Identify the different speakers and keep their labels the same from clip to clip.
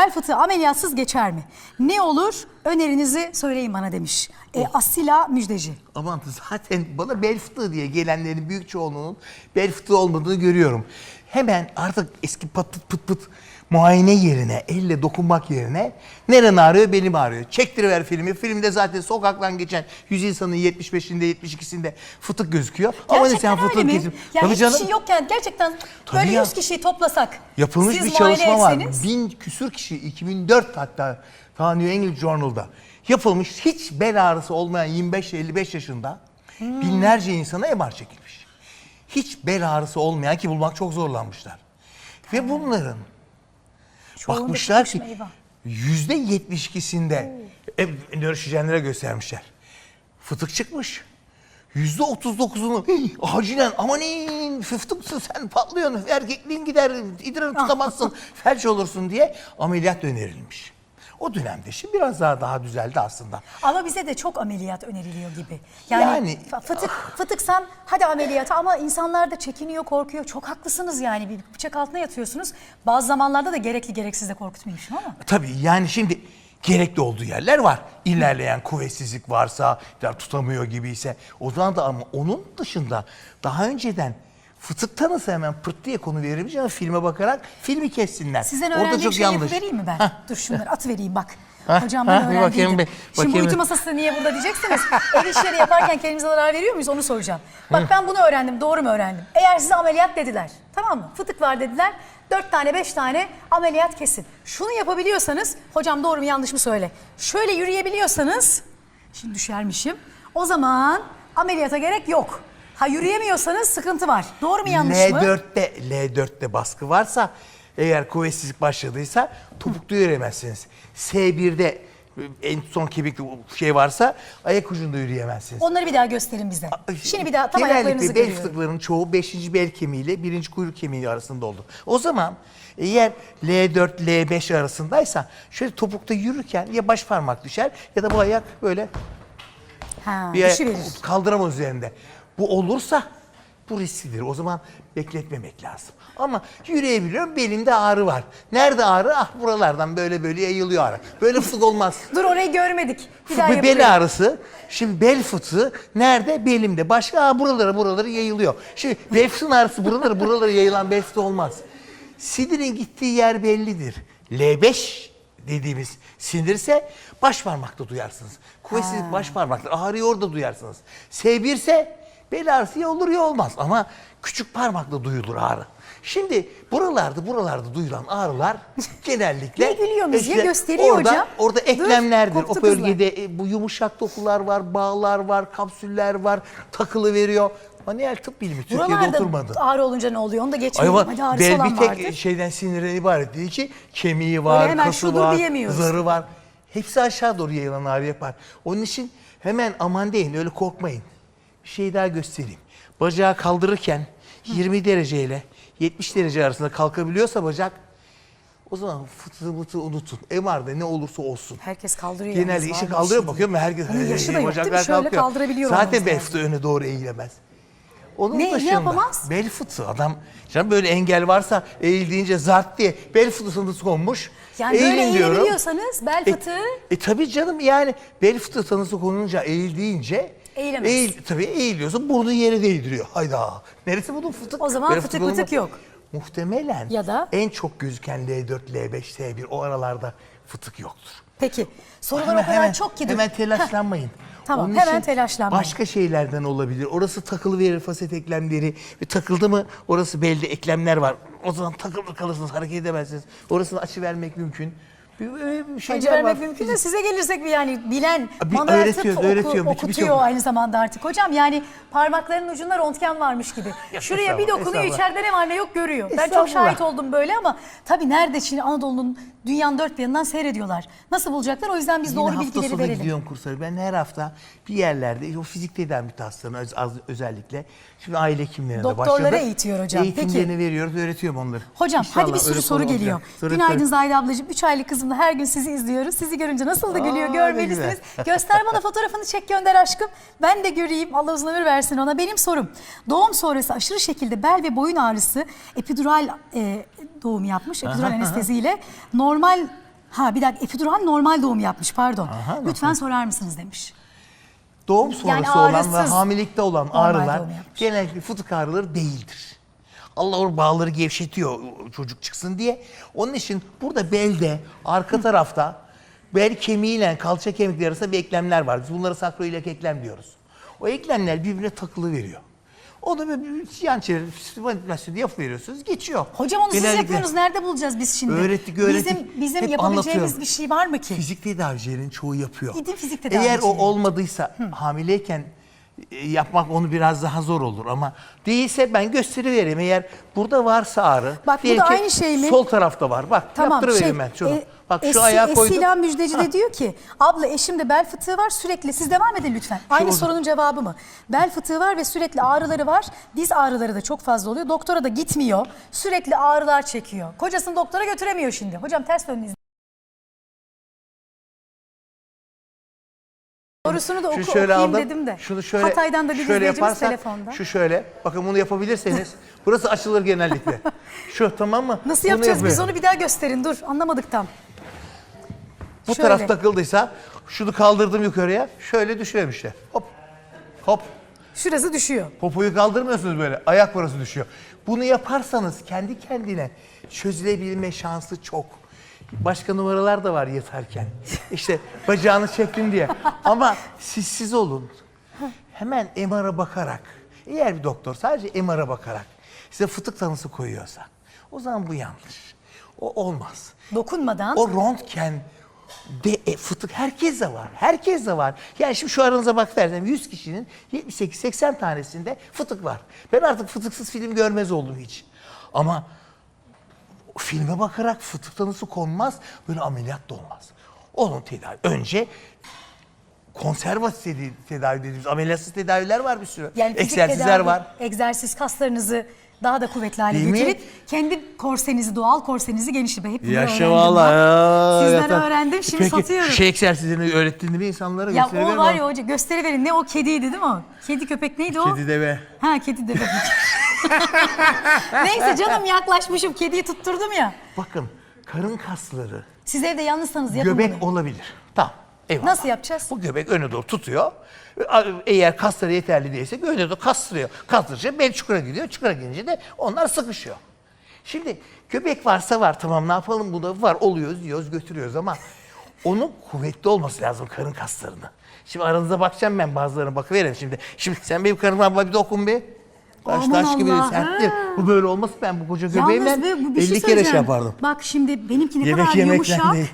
Speaker 1: bel fıtığı ameliyatsız geçer mi? Ne olur önerinizi söyleyin bana demiş. E, Asila Müjdeci.
Speaker 2: Aman zaten bana bel fıtığı diye gelenlerin büyük çoğunluğunun bel fıtığı olmadığını görüyorum. Hemen artık eski pat pıt pıt pıt muayene yerine, elle dokunmak yerine neren ağrıyor benim ağrıyor. Çektiriver filmi. Filmde zaten sokaktan geçen 100 insanın 75'inde 72'sinde fıtık gözüküyor. Ama ne
Speaker 1: Gerçekten
Speaker 2: sen fıtık kesin.
Speaker 1: Yani
Speaker 2: Tabii
Speaker 1: hiç
Speaker 2: canım.
Speaker 1: kişi yokken gerçekten
Speaker 2: Tabii
Speaker 1: böyle
Speaker 2: ya.
Speaker 1: 100 kişiyi toplasak.
Speaker 2: Yapılmış
Speaker 1: siz
Speaker 2: bir çalışma var.
Speaker 1: etseniz-
Speaker 2: Bin küsür kişi 2004 hatta ta New England Journal'da yapılmış hiç bel ağrısı olmayan 25-55 yaşında
Speaker 1: Hmm.
Speaker 2: binlerce insana MR çekilmiş. Hiç bel ağrısı olmayan ki bulmak çok zorlanmışlar. Ve bunların
Speaker 1: Çoğunda
Speaker 2: bakmışlar ki
Speaker 1: meyve.
Speaker 2: yüzde 72'sinde e, nöroşijenlere göstermişler. Fıtık çıkmış. Yüzde 39'unu "Hey, acilen amanin fıtıksın sen patlıyorsun erkekliğin gider idrarını tutamazsın felç olursun diye ameliyat önerilmiş. O dönemde şimdi biraz daha daha düzeldi aslında.
Speaker 1: Ama bize de çok ameliyat öneriliyor gibi. Yani,
Speaker 2: Yani-
Speaker 1: fıtık fıtıksan hadi ameliyata ama insanlar da çekiniyor, korkuyor. Çok haklısınız yani. Bir bıçak altına yatıyorsunuz. Bazı zamanlarda da gerekli gereksiz de korkutmayayım ama.
Speaker 2: Tabii yani şimdi gerekli olduğu yerler var. İlerleyen kuvvetsizlik varsa, tutamıyor gibiyse o zaman da ama onun dışında daha önceden fıtık tanısı hemen pırt diye konu ama filme bakarak filmi kessinler.
Speaker 1: Sizden
Speaker 2: Orada
Speaker 1: öğrendiğim
Speaker 2: çok
Speaker 1: şeyi
Speaker 2: yanlış.
Speaker 1: yapıvereyim mi ben?
Speaker 2: Hah.
Speaker 1: Dur şunları at vereyim bak. Hocamdan
Speaker 2: hah, bir bakayım
Speaker 1: öğrendiydim. Şimdi
Speaker 2: bakayım bir.
Speaker 1: masası niye burada diyeceksiniz. Ev işleri yaparken kendimize zarar veriyor muyuz onu soracağım. Bak ben bunu öğrendim doğru mu öğrendim? Eğer size ameliyat dediler tamam mı? Fıtık var dediler. Dört tane beş tane ameliyat kesin. Şunu yapabiliyorsanız hocam doğru mu yanlış mı söyle. Şöyle yürüyebiliyorsanız şimdi düşermişim. O zaman ameliyata gerek yok. Ha yürüyemiyorsanız sıkıntı var. Doğru mu yanlış mı?
Speaker 2: L4'te L4'te baskı varsa eğer kuvvetsizlik başladıysa topuklu yürüyemezsiniz. S1'de en son kemikli şey varsa ayak ucunda yürüyemezsiniz.
Speaker 1: Onları bir daha gösterin bize. Şimdi bir daha tam ayaklarınızı
Speaker 2: Genellikle bel
Speaker 1: görüyorum.
Speaker 2: fıtıklarının çoğu 5. bel kemiği ile 1. kuyruk kemiği arasında olur. O zaman eğer L4, L5 arasındaysa şöyle topukta yürürken ya baş parmak düşer ya da bu ayak böyle
Speaker 1: Ha,
Speaker 2: bir ayak
Speaker 1: düşüverir.
Speaker 2: kaldıramaz üzerinde. Bu olursa bu risklidir. O zaman bekletmemek lazım. Ama yürüyebiliyorum belimde ağrı var. Nerede ağrı? Ah buralardan böyle böyle yayılıyor ağrı. Böyle fıtık olmaz.
Speaker 1: Dur orayı görmedik. Bir daha yapıyorum.
Speaker 2: bel ağrısı. Şimdi bel fıtığı nerede? Belimde. Başka aa, buralara buralara yayılıyor. Şimdi bel fıtığının ağrısı buralara buralara yayılan bel fıtığı olmaz. Sindirin gittiği yer bellidir. L5 dediğimiz sindirse baş parmakta duyarsınız. Kuvvetsizlik baş parmakta. Ağrıyı orada duyarsınız. S1 ise bel ağrısı ya olur ya olmaz. Ama küçük parmakla duyulur ağrı. Şimdi buralarda buralarda duyulan ağrılar genellikle
Speaker 1: Ne gülüyorsunuz ya?
Speaker 2: işte
Speaker 1: Gösteriyor
Speaker 2: orada,
Speaker 1: hocam.
Speaker 2: Orada
Speaker 1: Dur,
Speaker 2: eklemlerdir.
Speaker 1: koptu
Speaker 2: o
Speaker 1: kızlar.
Speaker 2: bölgede e, bu yumuşak dokular var, bağlar var, kapsüller var, takılı veriyor. Manuel tıp bilimi Türkiye'de
Speaker 1: Buralarda
Speaker 2: oturmadı.
Speaker 1: ağrı olunca ne oluyor onu da geçmeyelim.
Speaker 2: ama
Speaker 1: Hadi ağrısı
Speaker 2: bel bir tek
Speaker 1: vardır.
Speaker 2: şeyden sinirden ibaret değil ki kemiği var,
Speaker 1: hemen
Speaker 2: kası var, zarı var. Hepsi aşağı doğru yayılan ağrı yapar. Onun için hemen aman deyin öyle korkmayın. Bir şey daha göstereyim. Bacağı kaldırırken 20 dereceyle 70 derece arasında kalkabiliyorsa bacak o zaman fıtığı mıtığı unutun. MR'da ne olursa olsun.
Speaker 1: Herkes kaldırıyor.
Speaker 2: Genelde işi kaldırıyor bakıyorum herkes
Speaker 1: Onun yaşı da yok değil mi? Şöyle kaldırabiliyor
Speaker 2: Zaten
Speaker 1: olmamız
Speaker 2: bel
Speaker 1: lazım.
Speaker 2: fıtığı öne doğru eğilemez. Onun
Speaker 1: Ne- ne
Speaker 2: dışında
Speaker 1: yapamaz?
Speaker 2: bel fıtığı adam canım böyle engel varsa eğildiğince zart diye bel fıtığını konmuş.
Speaker 1: Yani böyle
Speaker 2: Eğilin diyorum.
Speaker 1: eğilebiliyorsanız bel
Speaker 2: E,
Speaker 1: fıtığı
Speaker 2: e tabii canım yani bel fıtığı tanısı konunca eğil deyince
Speaker 1: Eğilemez.
Speaker 2: Eğil, tabii eğiliyorsun burnu yere değdiriyor. Hayda. Neresi bunun fıtık?
Speaker 1: O zaman
Speaker 2: Bel
Speaker 1: fıtık
Speaker 2: olmaz.
Speaker 1: yok.
Speaker 2: Muhtemelen
Speaker 1: Ya da?
Speaker 2: en çok gözüken L4, L5, S1 o aralarda fıtık yoktur.
Speaker 1: Peki sorular
Speaker 2: Hemen-
Speaker 1: o kadar
Speaker 2: hemen-
Speaker 1: çok ki.
Speaker 2: Hemen telaşlanmayın.
Speaker 1: Tamam,
Speaker 2: Onun
Speaker 1: hemen telaşlanmayın.
Speaker 2: Başka şeylerden olabilir. Orası takılı verir faset eklemleri. Ve takıldı mı orası belli eklemler var. O zaman takılır kalırsınız hareket edemezsiniz. Orasını açı vermek mümkün. Bir, şeyler
Speaker 1: Acı vermek
Speaker 2: var.
Speaker 1: mümkün de size gelirsek bir yani bilen
Speaker 2: Bir
Speaker 1: manuel
Speaker 2: öğretiyoruz,
Speaker 1: tıp oku-
Speaker 2: öğretiyorum. Bir-
Speaker 1: okutuyor
Speaker 2: birçok-
Speaker 1: aynı zamanda artık hocam. Yani parmaklarının ucunda röntgen varmış gibi. Şuraya bir
Speaker 2: estağfurullah,
Speaker 1: dokunuyor
Speaker 2: estağfurullah.
Speaker 1: içeride ne var ne yok görüyor. Ben çok
Speaker 2: Estağfurullah.
Speaker 1: şahit oldum böyle ama tabii nerede şimdi Anadolu'nun dünyanın dört bir yanından seyrediyorlar. Nasıl bulacaklar? O yüzden biz
Speaker 2: Yine
Speaker 1: doğru
Speaker 2: hafta
Speaker 1: bilgileri
Speaker 2: sonu
Speaker 1: verelim.
Speaker 2: gidiyorum kurslara. Ben her hafta bir yerlerde o fizik tedavi hastalarına öz- az- özellikle. Şimdi aile hekimlerine de
Speaker 1: Doktorlara
Speaker 2: başladım.
Speaker 1: eğitiyor hocam.
Speaker 2: Eğitimlerini
Speaker 1: Peki.
Speaker 2: veriyoruz, öğretiyorum onları.
Speaker 1: Hocam
Speaker 2: İnşallah
Speaker 1: hadi bir sürü
Speaker 2: öyle
Speaker 1: soru
Speaker 2: konu
Speaker 1: geliyor.
Speaker 2: olacak. Soru-
Speaker 1: Günaydın Zahide ablacığım. 3 aylık kızımla her gün sizi izliyoruz. Sizi görünce nasıl da gülüyor
Speaker 2: Aa,
Speaker 1: görmelisiniz. Göster bana fotoğrafını çek gönder aşkım. Ben de göreyim. Allah uzun ömür versin ona. Benim sorum. Doğum sonrası aşırı şekilde bel ve boyun ağrısı epidural e, doğum yapmış. Epidural anesteziyle. Normal Ha bir dakika epidural normal doğum yapmış pardon.
Speaker 2: Aha,
Speaker 1: Lütfen sorar mısınız demiş.
Speaker 2: Doğum sonrası olan ve hamilelikte olan ağrılar genellikle fıtık ağrıları değildir. Allah o bağları gevşetiyor çocuk çıksın diye. Onun için burada belde, arka tarafta bel kemiğiyle kalça kemikleri arasında bir eklemler var. Biz bunlara sakroiliak eklem diyoruz. O eklemler birbirine takılı veriyor. Onu böyle bir yan çevre manipülasyonu yapıveriyorsunuz, geçiyor.
Speaker 1: Hocam onu siz
Speaker 2: Genellikle
Speaker 1: yapıyorsunuz. Nerede bulacağız biz şimdi?
Speaker 2: Öğrettik, öğrettik.
Speaker 1: Bizim, bizim
Speaker 2: Hep
Speaker 1: yapabileceğimiz bir şey var mı ki?
Speaker 2: Fizik tedavicilerin çoğu yapıyor.
Speaker 1: Gidin fizik
Speaker 2: Eğer o olmadıysa hamileyken e, yapmak onu biraz daha zor olur ama değilse ben gösterivereyim. Eğer burada varsa ağrı.
Speaker 1: Bak, bu da
Speaker 2: ki
Speaker 1: aynı şey mi?
Speaker 2: Sol tarafta var. Bak yaptırıvereyim ben şunu.
Speaker 1: e,
Speaker 2: Bak şu
Speaker 1: Esi-
Speaker 2: ayağı koydum.
Speaker 1: Esila Müjdeci de diyor ki abla eşimde bel fıtığı var sürekli siz devam edin lütfen. Aynı
Speaker 2: oldu.
Speaker 1: sorunun cevabı mı? Bel fıtığı var ve sürekli ağrıları var. Diz ağrıları da çok fazla oluyor. Doktora da gitmiyor. Sürekli ağrılar çekiyor. Kocasını doktora götüremiyor şimdi. Hocam ters dönün Sorusunu da oku,
Speaker 2: şöyle
Speaker 1: okuyayım
Speaker 2: aldım.
Speaker 1: dedim de.
Speaker 2: Şunu şöyle
Speaker 1: Hatay'dan da bir
Speaker 2: şöyle yaparsak,
Speaker 1: telefonda.
Speaker 2: Şu şöyle. Bakın bunu yapabilirseniz burası açılır genellikle. Şu tamam mı?
Speaker 1: Nasıl
Speaker 2: Bunu
Speaker 1: yapacağız biz
Speaker 2: yapıyorum.
Speaker 1: onu bir daha gösterin dur anlamadık tam.
Speaker 2: Bu
Speaker 1: Şöyle.
Speaker 2: taraf takıldıysa şunu kaldırdım yukarıya. Şöyle düşüyorum işte. Hop. Hop.
Speaker 1: Şurası düşüyor.
Speaker 2: Popoyu kaldırmıyorsunuz böyle. Ayak parası düşüyor. Bunu yaparsanız kendi kendine çözülebilme şansı çok. Başka numaralar da var yatarken. İşte bacağını çektin diye. Ama siz siz olun. Hemen MR'a bakarak. Eğer bir doktor sadece MR'a bakarak size fıtık tanısı koyuyorsa o zaman bu yanlış. O olmaz.
Speaker 1: Dokunmadan
Speaker 2: O röntgen de e, fıtık herkes de var. Herkes de var. Yani şimdi şu aranıza bak versem 100 kişinin 78-80 tanesinde fıtık var. Ben artık fıtıksız film görmez oldum hiç. Ama filme bakarak fıtık tanısı konmaz. Böyle ameliyat da olmaz. Onun tedavi. Önce konservatif tedavi, tedavi dediğimiz ameliyatsız tedaviler var bir sürü.
Speaker 1: Yani fizik
Speaker 2: Egzersizler
Speaker 1: tedavi,
Speaker 2: var.
Speaker 1: Egzersiz kaslarınızı daha da kuvvetli hale
Speaker 2: Değil mi?
Speaker 1: getirip kendi korsenizi, doğal korsenizi genişletip hep bunu
Speaker 2: Yaşa
Speaker 1: bak.
Speaker 2: ya.
Speaker 1: Sizden
Speaker 2: Zaten-
Speaker 1: öğrendim şimdi
Speaker 2: Peki,
Speaker 1: satıyorum.
Speaker 2: şey egzersizlerini öğrettin mi insanlara?
Speaker 1: ya
Speaker 2: Gösterebilir
Speaker 1: o var
Speaker 2: mi?
Speaker 1: ya hoca gösteriverin ne o kediydi değil mi o? Kedi köpek neydi o?
Speaker 2: Kedi deve.
Speaker 1: Ha kedi deve. Neyse canım yaklaşmışım kediyi tutturdum ya.
Speaker 2: Bakın karın kasları
Speaker 1: Siz evde yalnızsanız yapın
Speaker 2: göbek
Speaker 1: bunu.
Speaker 2: olabilir. Tamam. Eyvallah.
Speaker 1: Nasıl yapacağız?
Speaker 2: Bu göbek öne doğru tutuyor. Eğer kasları yeterli değilse öne doğru kastırıyor. Kastırınca bel çukura gidiyor. Çukura gelince de onlar sıkışıyor. Şimdi göbek varsa var tamam ne yapalım bu da var oluyoruz yiyoruz götürüyoruz ama onun kuvvetli olması lazım karın kaslarını. Şimdi aranıza bakacağım ben bazılarına bakıverin şimdi. Şimdi sen benim karıma bir dokun bir. Taş
Speaker 1: Aman
Speaker 2: taş gibi
Speaker 1: Allah'ım.
Speaker 2: serttir. Bu böyle olmaz ben bu koca göbeğimden
Speaker 1: Yalnız be, bu bir
Speaker 2: 50
Speaker 1: şey
Speaker 2: kere şey
Speaker 1: söyleyeceğim.
Speaker 2: yapardım.
Speaker 1: Bak şimdi benimki ne
Speaker 2: Yemek
Speaker 1: kadar
Speaker 2: yemekten
Speaker 1: yumuşak.
Speaker 2: değil.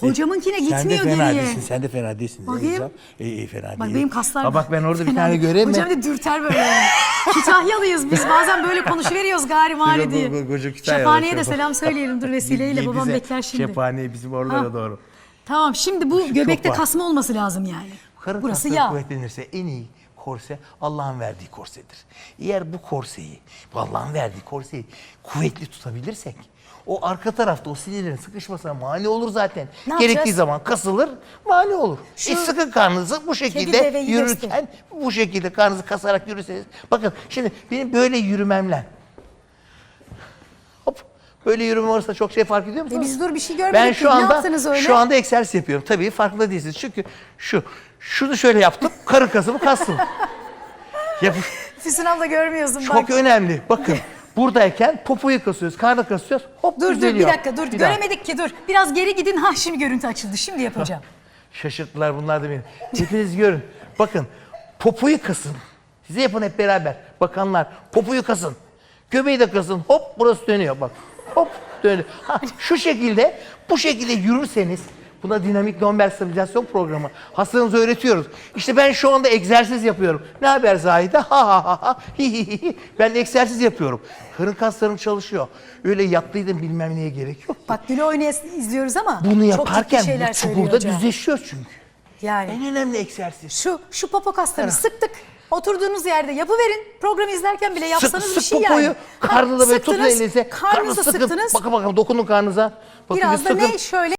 Speaker 1: Hocamınkine
Speaker 2: Sen de
Speaker 1: gitmiyor
Speaker 2: fena
Speaker 1: geriye.
Speaker 2: değilsin. Sen de fena değilsin.
Speaker 1: Bakayım.
Speaker 2: İyi, iyi fena
Speaker 1: Bak
Speaker 2: değil.
Speaker 1: benim kaslar
Speaker 2: Ha, bak ben orada bir
Speaker 1: Fena
Speaker 2: tane
Speaker 1: değil.
Speaker 2: göreyim mi?
Speaker 1: Hocam da dürter böyle. Kütahyalıyız biz bazen böyle konuşuveriyoruz gari mari
Speaker 2: Yok,
Speaker 1: diye.
Speaker 2: yok, yok, koca Kütahyalı,
Speaker 1: Şaphaniye de
Speaker 2: şapa-
Speaker 1: selam söyleyelim dur vesileyle babam bekler şimdi.
Speaker 2: Şephane bizim oralara
Speaker 1: Ha.
Speaker 2: doğru.
Speaker 1: Tamam şimdi bu göbekte
Speaker 2: var.
Speaker 1: kasma olması lazım yani.
Speaker 2: Karın
Speaker 1: Burası
Speaker 2: kasları
Speaker 1: yağ.
Speaker 2: kuvvetlenirse en iyi korse Allah'ın verdiği korsedir. Eğer bu korseyi, Allah'ın verdiği korseyi kuvvetli tutabilirsek o arka tarafta o sinirlerin sıkışmasına mani olur zaten.
Speaker 1: Ne
Speaker 2: Gerektiği
Speaker 1: yapacağız?
Speaker 2: zaman kasılır, mani olur.
Speaker 1: Şu
Speaker 2: e sıkın karnınızı bu şekilde
Speaker 1: deveyi
Speaker 2: yürürken bu şekilde karnınızı kasarak yürürseniz. Bakın şimdi benim böyle yürümemle hop böyle yürüme arasında çok şey fark ediyor musunuz?
Speaker 1: E biz dur bir şey görmedik.
Speaker 2: Ben şu anda
Speaker 1: öyle?
Speaker 2: şu anda egzersiz yapıyorum. Tabii farkında değilsiniz. Çünkü şu şunu şöyle yaptım. Karın kasımı kastım. Ya bu
Speaker 1: Füsun abla görmüyorsun
Speaker 2: çok
Speaker 1: bak.
Speaker 2: önemli. Bakın buradayken popoyu kasıyoruz, karnı kasıyoruz. Hop
Speaker 1: Dur dur bir
Speaker 2: düzeliyor.
Speaker 1: dakika dur.
Speaker 2: Bir daha.
Speaker 1: Göremedik ki dur. Biraz geri gidin. Ha şimdi görüntü açıldı. Şimdi yapacağım.
Speaker 2: Şaşırttılar bunlar da beni. Hepiniz görün. Bakın popoyu kasın. Size yapın hep beraber. Bakanlar popoyu kasın. Göbeği de kasın. Hop burası dönüyor bak. Hop dönüyor. Ha, şu şekilde bu şekilde yürürseniz buna dinamik lomber stabilizasyon programı. Hastanıza öğretiyoruz. İşte ben şu anda egzersiz yapıyorum. Ne haber Zahide? Ha ha ha ha. Hi hi hi, hi. Ben egzersiz yapıyorum. Karın kaslarım çalışıyor. Öyle yatlıydım bilmem neye gerek yok.
Speaker 1: Bak Gülü Oynaya izliyoruz ama
Speaker 2: Bunu
Speaker 1: çok
Speaker 2: yaparken
Speaker 1: şeyler
Speaker 2: bu çukurda düzleşiyor çünkü.
Speaker 1: Yani
Speaker 2: En önemli egzersiz.
Speaker 1: şu şu popo kaslarını sıktık. Oturduğunuz yerde yapıverin. Programı izlerken bile yapsanız
Speaker 2: sık,
Speaker 1: bir
Speaker 2: sık
Speaker 1: şey
Speaker 2: popoyu,
Speaker 1: yani.
Speaker 2: karnı da böyle tutun elinize.
Speaker 1: Karnınızı
Speaker 2: sıkın.
Speaker 1: sıktınız.
Speaker 2: Bakın bakalım dokunun karnınıza. Bakın
Speaker 1: Biraz
Speaker 2: bir
Speaker 1: da
Speaker 2: sıkın.
Speaker 1: ne şöyle